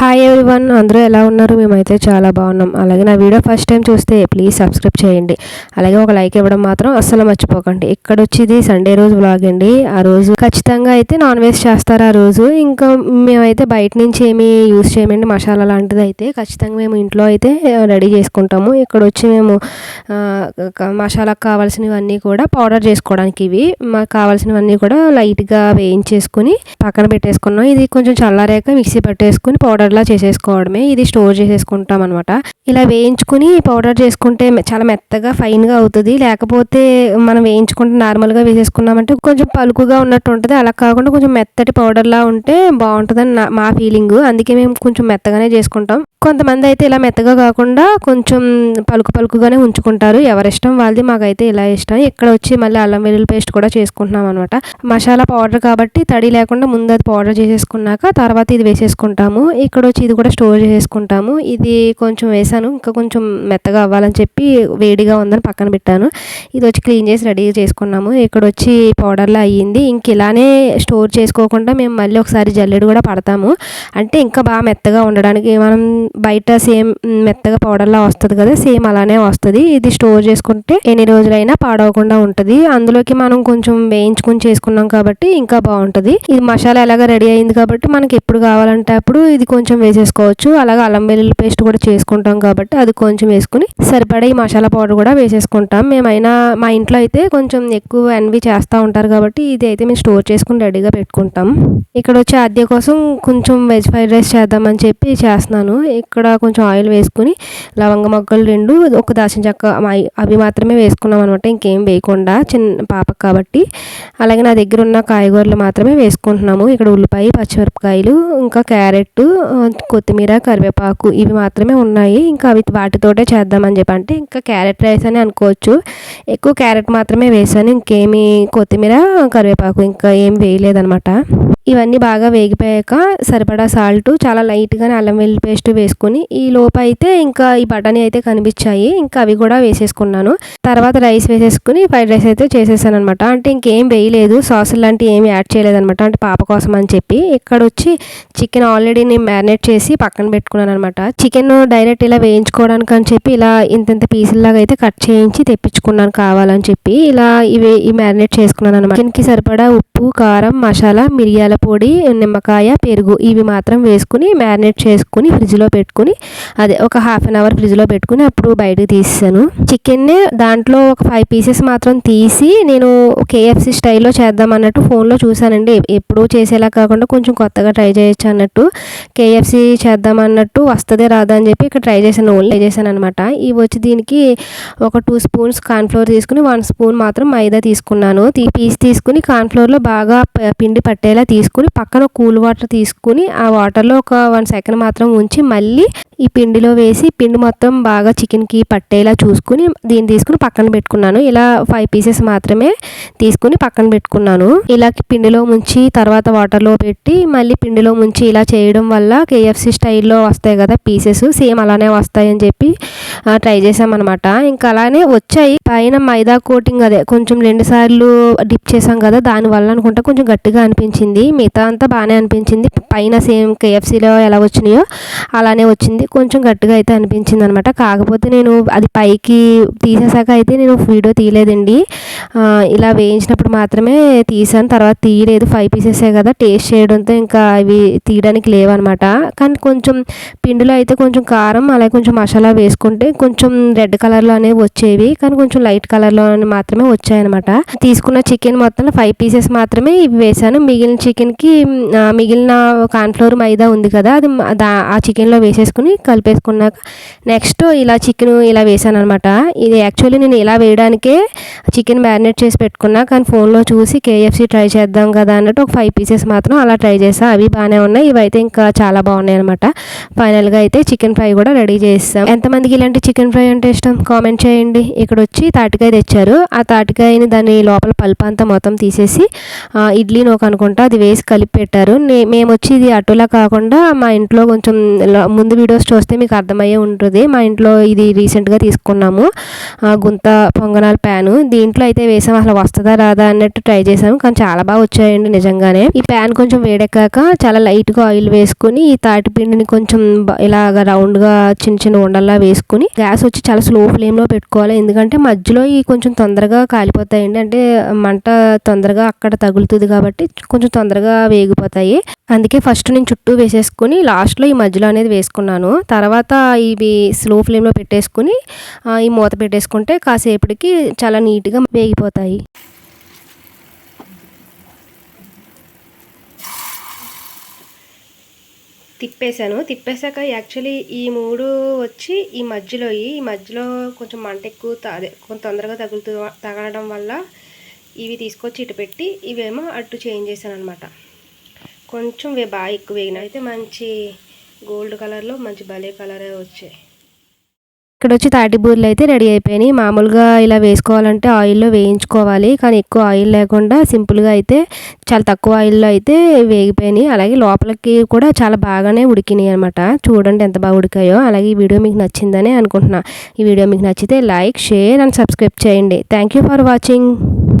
Hi everyone అందరూ ఎలా ఉన్నారు? మేమైతే చాలా బాగున్నాం. అలాగే నా వీడియో ఫస్ట్ టైం చూస్తే ప్లీజ్ సబ్స్క్రైబ్ చేయండి. అలాగే ఒక లైక్ ఇవ్వడం మాత్రం అస్సలు మర్చిపోకండి. ఇక్కడ వచ్చేది సండే రోజు వ్లాగ్ అండి. ఆ రోజు ఖచ్చితంగా అయితే నాన్ వెజ్ చేస్తారు ఆ రోజు. ఇంకా మేమైతే బయట నుంచి ఏమి యూజ్ చేయమండి. మసాలా లాంటిది అయితే ఖచ్చితంగా మేము ఇంట్లో అయితే రెడీ చేసుకుంటాము. ఇక్కడ వచ్చి మేము మసాలాకు కావాల్సినవన్నీ కూడా పౌడర్ చేసుకోవడానికి ఇవి మాకు కావాల్సినవన్నీ కూడా లైట్గా వేయించేసుకుని పక్కన పెట్టేసుకున్నాం. ఇది కొంచెం చల్లారాక మిక్సీ పట్టేసుకుని పౌడర్లా చేసేసుకోవడమే. ఇది స్టోర్ చేసేసుకుంటాం అనమాట ఇలా వేయించుకుని పౌడర్ చేసుకుంటే చాలా మెత్తగా ఫైన్గా అవుతుంది. లేకపోతే మనం వేయించుకుంటే నార్మల్గా వేసేసుకున్నామంటే కొంచెం పలుకుగా ఉన్నట్టు ఉంటుంది అలా కాకుండా కొంచెం మెత్తటి పౌడర్లా ఉంటే బాగుంటుందని నా మా ఫీలింగ్ అందుకే మేము కొంచెం మెత్తగానే చేసుకుంటాం. కొంతమంది అయితే ఇలా మెత్తగా కాకుండా కొంచెం పలుకు పలుకుగానే ఉంచుకుంటారు. ఎవరిష్టం వాళ్ళది మాకైతే ఇలా ఇష్టం. ఇక్కడ వచ్చి మళ్ళీ అల్లం వెల్లుల్లి పేస్ట్ కూడా చేసుకుంటున్నాం అనమాట మసాలా పౌడర్ కాబట్టి తడి లేకుండా ముందు అది పౌడర్ చేసేసుకున్నాక తర్వాత ఇది వేసేసుకుంటాము. ఇక్కడ వచ్చి ఇది కూడా స్టోర్ చేసుకుంటాము. ఇది కొంచెం వేసాను. ఇంకా కొంచెం మెత్తగా అవ్వాలని చెప్పి వేడిగా ఉందని పక్కన పెట్టాను. ఇది వచ్చి క్లీన్ చేసి రెడీ చేసుకున్నాము. ఇక్కడ వచ్చి పౌడర్లో అయ్యింది. ఇంక ఇలానే స్టోర్ చేసుకోకుండా మేము మళ్ళీ ఒకసారి జల్లెడు కూడా పడతాము. అంటే ఇంకా బాగా మెత్తగా ఉండడానికి మనం బయట సేమ్ మెత్తగా పౌడర్లా వస్తుంది కదా సేమ్ అలానే వస్తుంది. ఇది స్టోర్ చేసుకుంటే ఎన్ని రోజులైనా పాడవకుండా ఉంటుంది. అందులోకి మనం కొంచెం వేయించుకుని చేసుకున్నాం కాబట్టి ఇంకా బాగుంటుంది. ఇది మసాలా ఎలాగ రెడీ అయింది కాబట్టి మనకి ఎప్పుడు కావాలంటే అప్పుడు ఇది కొంచెం కొంచెం వేసేసుకోవచ్చు. అలాగే అల్లం వెల్లుల్లి పేస్ట్ కూడా చేసుకుంటాం కాబట్టి అది కొంచెం వేసుకుని సరిపడా ఈ మసాలా పౌడర్ కూడా వేసేసుకుంటాం. మేమైనా మా ఇంట్లో అయితే కొంచెం ఎక్కువ ఎన్వి చేస్తూ ఉంటారు కాబట్టి ఇది అయితే మేము స్టోర్ చేసుకుని రెడీగా పెట్టుకుంటాం. ఇక్కడ వచ్చి అద్దె కోసం కొంచెం వెజ్ ఫ్రైడ్ రైస్ చేద్దామని చెప్పి చేస్తున్నాను. ఇక్కడ కొంచెం ఆయిల్ వేసుకుని లవంగ మొగ్గలు రెండు ఒక దాచిన చెక్క అవి- మాత్రమే వేసుకున్నాం అనమాట ఇంకేం వేయకుండా చిన్న పాపకు కాబట్టి. అలాగే నా దగ్గర ఉన్న కాయగూరలు మాత్రమే వేసుకుంటున్నాము. ఇక్కడ ఉల్లిపాయ పచ్చిమిరపకాయలు ఇంకా క్యారెట్ కొత్తిమీర కరివేపాకు ఇవి మాత్రమే ఉన్నాయి. ఇంకా అవి వాటితోటే చేద్దామని చెప్పి అంటే ఇంకా క్యారెట్ రైస్ అని అనుకోవచ్చు. ఎక్కువ క్యారెట్ మాత్రమే వేసాను. ఇంకేమి కొత్తిమీర కరివేపాకు ఇంకా ఏం వేయలేదనమాట ఇవన్నీ బాగా వేగిపోయాక సరిపడా సాల్ట్ చాలా లైట్గానే అల్లం వెల్లి పేస్ట్ వేసుకుని ఈ లోపు అయితే ఇంకా ఈ బఠానీ అయితే కనిపించాయి. ఇంకా అవి కూడా వేసేసుకున్నాను. తర్వాత రైస్ వేసేసుకుని ఫ్రైడ్ రైస్ అయితే చేసేసాను అనమాట అంటే ఇంకేం వేయలేదు. సాసులు లాంటివి ఏమి యాడ్ చేయలేదనమాట అంటే పాప కోసం అని చెప్పి ఇక్కడ వచ్చి చికెన్ ఆల్రెడీ నేను మ్యారినేట్ చేసి పక్కన పెట్టుకున్నాను అనమాట చికెన్ డైరెక్ట్ ఇలా వేయించుకోవడానికి అని చెప్పి ఇలా ఇంత పీసుల్లాగా అయితే కట్ చేయించి తెప్పించుకున్నాను కావాలని చెప్పి ఇలా ఇవి ఈ మ్యారినేట్ చేసుకున్నాను అనమాట చికెన్కి సరిపడా ఉప్పు కారం మసాలా మిరియాలు పొడి నిమ్మకాయ పెరుగు ఇవి మాత్రం వేసుకుని మ్యారినేట్ చేసుకుని ఫ్రిడ్జ్లో పెట్టుకుని అదే ఒక హాఫ్ అన్ అవర్ ఫ్రిడ్జ్లో పెట్టుకుని అప్పుడు బయటకు తీసాను చికెన్ని దాంట్లో ఒక ఫైవ్ పీసెస్ మాత్రం తీసి నేను కేఎఫ్సి స్టైల్లో చేద్దాం అన్నట్టు ఫోన్లో చూశానండి ఎప్పుడూ చేసేలా కాకుండా కొంచెం కొత్తగా ట్రై చేయొచ్చు అన్నట్టు. కేఎఫ్సి చేద్దాం అన్నట్టు వస్తుందే రాదా అని చెప్పి ఇక్కడ ట్రై చేశాను. ఓన్లీ చేశాను అనమాట ఇవి వచ్చి దీనికి ఒక టూ స్పూన్స్ కార్న్ఫ్లోర్ తీసుకుని వన్ స్పూన్ మాత్రం మైదా తీసుకున్నాను. తీ పీస్ తీసుకుని కార్న్ఫ్లోర్లో బాగా పిండి పట్టేలా తీసుకుని పక్కన కూల్ వాటర్ తీసుకుని ఆ వాటర్లో ఒక వన్ సెకండ్ మాత్రం ఉంచి మళ్ళీ ఈ పిండిలో వేసి పిండి మొత్తం బాగా చికెన్కి పట్టేలా చూసుకుని దీన్ని తీసుకుని పక్కన పెట్టుకున్నాను. ఇలా ఫైవ్ పీసెస్ మాత్రమే తీసుకుని పక్కన పెట్టుకున్నాను. ఇలా పిండిలో ముంచి తర్వాత వాటర్లో పెట్టి మళ్ళీ పిండిలో ముంచి ఇలా చేయడం వల్ల కేఎఫ్సి స్టైల్లో వస్తాయి కదా పీసెస్ సేమ్ అలానే వస్తాయని చెప్పి ట్రై చేసామన్నమాట ఇంకా అలానే వచ్చాయి. పైన మైదా కోటింగ్ అదే కొంచెం రెండు సార్లు డిప్ చేసాం కదా దానివల్ల అనుకుంటా కొంచెం గట్టిగా అనిపించింది. మిగతా అంతా బాగానే అనిపించింది. పైన సేమ్ కేఎఫ్సీలో ఎలా వచ్చినాయో అలానే వచ్చింది. కొంచెం గట్టిగా అయితే అనిపించింది అనమాట కాకపోతే నేను అది పైకి తీసేసాక అయితే నేను వీడియో తీయలేదండి. ఇలా వేయించినప్పుడు మాత్రమే తీసాను. తర్వాత తీయలేదు. ఫైవ్ పీసెసే కదా టేస్ట్ చేయడంతో ఇంకా అవి తీయడానికి లేవన్నమాట కానీ కొంచెం పిండిలో అయితే కొంచెం కారం అలాగే కొంచెం మసాలా వేసుకుంటే కొంచెం రెడ్ కలర్లో అనేవి వచ్చేవి. కానీ కొంచెం లైట్ కలర్లో మాత్రమే వచ్చాయన్నమాట తీసుకున్న చికెన్ మొత్తంలో ఫైవ్ పీసెస్ మాత్రమే ఇవి వేసాను. మిగిలిన చికెన్ చికెన్కి మిగిలిన కార్న్ఫ్లోర్ మైదా ఉంది కదా అది దా- ఆ చికెన్లో వేసేసుకుని కలిపేసుకున్నాక నెక్స్ట్ ఇలా చికెన్ ఇలా వేసాను అనమాట ఇది యాక్చువల్లీ నేను ఇలా వేయడానికే చికెన్ మ్యారినేట్ చేసి పెట్టుకున్నా కానీ ఫోన్లో చూసి కేఎఫ్సి ట్రై చేద్దాం కదా అన్నట్టు ఒక ఫైవ్ పీసెస్ మాత్రం అలా ట్రై చేసా. అవి బాగానే ఉన్నాయి ఇవైతే ఇంకా చాలా బాగున్నాయి అనమాట ఫైనల్గా అయితే చికెన్ ఫ్రై కూడా రెడీ చేస్తాం ఎంతమందికి ఇలాంటి చికెన్ ఫ్రై అంటే ఇష్టం? కామెంట్ చేయండి. ఇక్కడ వచ్చి తాటికాయ తెచ్చారు. ఆ తాటికాయని దాని లోపల పల్పు అంతా మొత్తం తీసేసి ఇడ్లీ నోక అనుకుంటా అది వేసి కలిపి పెట్టారు నే- మేము వచ్చి ఇది అటులా కాకుండా మా ఇంట్లో కొంచెం ముందు వీడియోస్ చూస్తే మీకు అర్థమయ్యే ఉంటుంది. మా ఇంట్లో ఇది రీసెంట్గా తీసుకున్నాము. గుంత పొంగనాల ప్యాను దీంట్లో అయితే వేసాం అసలు వస్తుందా రాదా అన్నట్టు ట్రై చేసాము. కానీ చాలా బాగా వచ్చాయండి నిజంగానే. ఈ ప్యాన్ కొంచెం వేడెక్కాక చాలా లైట్గా ఆయిల్ వేసుకుని ఈ తాటి పిండిని కొంచెం ఇలాగ రౌండ్గా చిన్న చిన్న ఉండల్లా వేసుకుని గ్యాస్ వచ్చి చాలా స్లో ఫ్లేమ్లో పెట్టుకోవాలి. ఎందుకంటే మధ్యలో ఈ కొంచెం తొందరగా కాలిపోతాయండి. అంటే మంట తొందరగా అక్కడ తగులుతుంది కాబట్టి కొంచెం తొందరగా వేగిపోతాయి. అందుకే ఫస్ట్ నేను చుట్టూ వేసేసుకుని లాస్ట్లో ఈ మధ్యలో అనేది వేసుకున్నాను. తర్వాత ఇవి స్లో ఫ్లేమ్లో పెట్టేసుకుని ఈ మూత పెట్టేసుకుంటే కాసేపటికి చాలా నీట్గా వేగిపోతాయి. తిప్పేశాను. తిప్పేశాక యాక్చువల్లీ ఈ మూడు వచ్చి ఈ మధ్యలో ఈ మధ్యలో కొంచెం మంట ఎక్కువ త- అదే కొంచెం తొందరగా తగులుతూ తగలడం వల్ల ఇవి తీసుకొచ్చి ఇటు పెట్టి ఇవేమో అటు చేంజ్ చేశాను అనమాట కొంచెం వే బాగా ఎక్కువ వేగిన అయితే మంచి గోల్డ్ కలర్లో మంచి భలే కలరే వచ్చాయి. ఇక్కడ వచ్చి తాటి బూరెలు అయితే రెడీ అయిపోయినాయి. మామూలుగా ఇలా వేసుకోవాలంటే ఆయిల్లో వేయించుకోవాలి. కానీ ఎక్కువ ఆయిల్ లేకుండా సింపుల్గా అయితే చాలా తక్కువ ఆయిల్లో అయితే వేగిపోయినాయి. అలాగే లోపలికి కూడా చాలా బాగానే ఉడికినాయి అనమాట చూడండి ఎంత బాగా ఉడికాయో. అలాగే ఈ వీడియో మీకు నచ్చిందని అనుకుంటున్నా. ఈ వీడియో మీకు నచ్చితే లైక్ షేర్ అండ్ సబ్స్క్రైబ్ చేయండి. Thank you for watching.